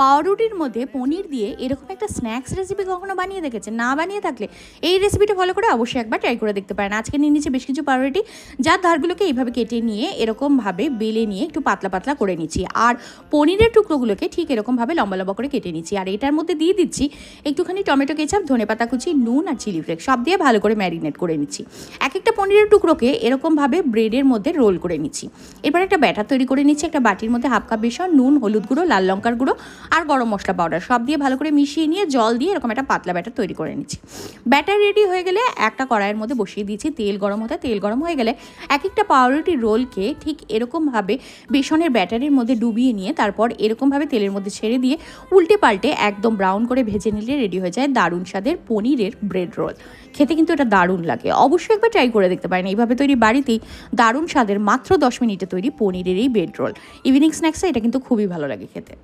পাউরুটির মধ্যে পনির দিয়ে এরকম একটা স্ন্যাক্স রেসিপি কখনো বানিয়ে দেখেছেন? না বানিয়ে থাকলে এই রেসিপিটা ফলো করে অবশ্যই একবার ট্রাই করে দেখতে পারেন। আজকে নিয়ে নিচ্ছে বেশ কিছু পাউরুটি, যার ধারগুলোকে এইভাবে কেটে নিয়ে এরকমভাবে বেলে নিয়ে একটু পাতলা পাতলা করে নিচ্ছি। আর পনিরের টুকরোগুলোকে ঠিক এরকমভাবে লম্বা লম্বা করে কেটে নিচ্ছি। আর এটার মধ্যে দিয়ে দিচ্ছি একটুখানি টমেটো কেচাপ, ধনে পাতা কুচি, নুন আর চিলি ফ্লেক্স সব দিয়ে ভালো করে ম্যারিনেট করে নিচ্ছি। এক একটা পনিরের টুকরোকে এরকমভাবে ব্রেডের মধ্যে রোল করে নিচ্ছি। এবার একটা ব্যাটার তৈরি করে নিচ্ছি। একটা বাটির মধ্যে হাফ কাপ বেসন, নুন, হলুদ গুঁড়ো, লাল লঙ্কার গুঁড়ো আর গরম মশলা পাউডার সব দিয়ে ভালো করে মিশিয়ে নিয়ে জল দিয়ে এরকম একটা পাতলা ব্যাটার তৈরি করে নিচ্ছি। ব্যাটার রেডি হয়ে গেলে একটা কড়াইয়ের মধ্যে বসিয়ে দিয়েছি, তেল গরম হতে তেল গরম হয়ে গেলে এক একটা পাউরুটি রোলকে ঠিক এরকমভাবে বেসনের ব্যাটারের মধ্যে ডুবিয়ে নিয়ে তারপর এরকমভাবে তেলের মধ্যে ছেড়ে দিয়ে উল্টে পাল্টে একদম ব্রাউন করে ভেজে নিলে রেডি হয়ে যায় দারুণ স্বাদের পনিরের ব্রেড রোল খেতে কিন্তু এটা দারুণ লাগে। অবশ্যই একবার ট্রাই করে দেখতে পারেন। এইভাবে তৈরি বাড়িতেই দারুণ স্বাদের মাত্র দশ মিনিটে তৈরি পনিরের এই ব্রেড রোল ইভিনিং স্ন্যাক্সে এটা কিন্তু খুবই ভালো লাগে খেতে।